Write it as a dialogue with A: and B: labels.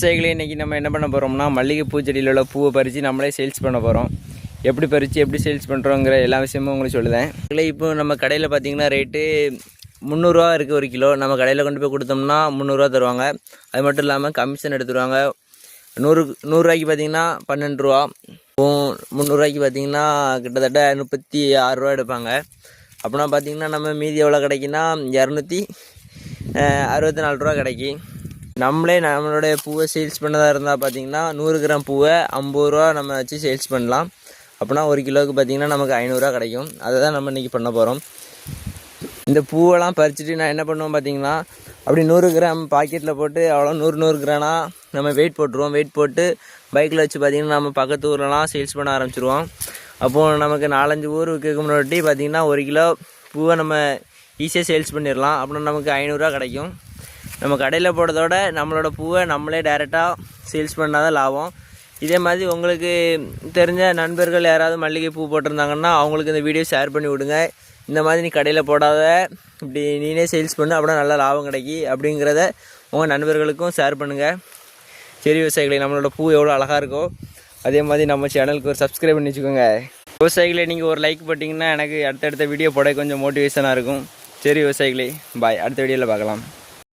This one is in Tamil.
A: விவசாயிகளே இன்றைக்கி நம்ம என்ன பண்ண போகிறோம்னா மல்லிகை பூச்செடியில் உள்ள பூவை பறித்து நம்மளே சேல்ஸ் பண்ண போகிறோம் எப்படி பறித்து எப்படி சேல்ஸ் பண்ணுறோங்கிற எல்லா விஷயமும் உங்களுக்கு சொல்லுதேன். இல்லை இப்போ நம்ம கடையில் பார்த்தீங்கன்னா ரேட்டு முந்நூறுரூவா இருக்குது ஒரு கிலோ. நம்ம கடையில் கொண்டு போய் கொடுத்தோம்னா முந்நூறுரூவா தருவாங்க. அது மட்டும் இல்லாமல் கமிஷன் எடுத்துருவாங்க. நூறு நூறுரூவாய்க்கு பார்த்தீங்கன்னா பன்னெண்டு ரூபா. முந்நூறுரூவாய்க்கு பார்த்தீங்கன்னா கிட்டத்தட்ட முப்பத்தி ஆறுரூவா எடுப்பாங்க. அப்படின்னா பார்த்தீங்கன்னா நம்ம மீதி எவ்வளோ கிடைக்குன்னா இரநூத்தி அறுபத்தி நாலு ரூபா கிடைக்கும். நம்மளே நம்மளுடைய பூவை சேல்ஸ் பண்ணதாக இருந்தால் பார்த்தீங்கன்னா நூறு கிராம் பூவை ஐம்பது ரூபா நம்ம வச்சு சேல்ஸ் பண்ணலாம். அப்படின்னா ஒரு கிலோவுக்கு பார்த்திங்கன்னா நமக்கு ஐநூறுரூவா கிடைக்கும். அதை தான் நம்ம இன்றைக்கி பண்ண போகிறோம் இந்த பூவெல்லாம் பறிச்சுட்டு நான் என்ன பண்ணுவேன் பார்த்தீங்கன்னா அப்படி நூறு கிராம் பாக்கெட்டில் போட்டு அவ்வளோ நூறு நூறு கிராம்னா நம்ம வெயிட் போட்டுருவோம். வெயிட் போட்டு பைக்கில் வச்சு பார்த்தீங்கன்னா நம்ம பக்கத்து ஊர்லலாம் சேல்ஸ் பண்ண ஆரம்பிச்சிருவோம். அப்போது நமக்கு நாலஞ்சு ஊர் விற்க முன்னாடி பார்த்தீங்கன்னா ஒரு கிலோ பூவை நம்ம ஈஸியாக சேல்ஸ் பண்ணிடலாம் அப்படின்னா நமக்கு ஐநூறுரூவா கிடைக்கும். நம்ம கடையில் போடுறதோட நம்மளோட பூவை நம்மளே டைரெக்டாக சேல்ஸ் பண்ணால் தான் லாபம். இதே மாதிரி உங்களுக்கு தெரிஞ்ச நண்பர்கள் யாராவது மல்லிகை பூ போட்டிருந்தாங்கன்னா அவங்களுக்கு இந்த வீடியோ ஷேர் பண்ணி விடுங்க. இந்த மாதிரி நீ கடையில் போடாத இப்படி நீனே சேல்ஸ் பண்ணு அப்படின்னா நல்லா லாபம் கிடைக்கி அப்படிங்கிறத உங்கள் நண்பர்களுக்கும் ஷேர் பண்ணுங்கள் சரி விவசாயிகளை நம்மளோட பூ எவ்வளோ அழகாக இருக்கோ அதே மாதிரி நம்ம சேனலுக்கு ஒரு சப்ஸ்கிரைப் பண்ணி வச்சுக்கோங்க. விவசாயிகளை நீங்கள் ஒரு லைக் போட்டிங்கன்னா எனக்கு அடுத்தடுத்த வீடியோ போட கொஞ்சம் மோட்டிவேஷனாக இருக்கும். சரி விவசாயிகளே பாய் அடுத்த வீடியோவில் பார்க்கலாம்.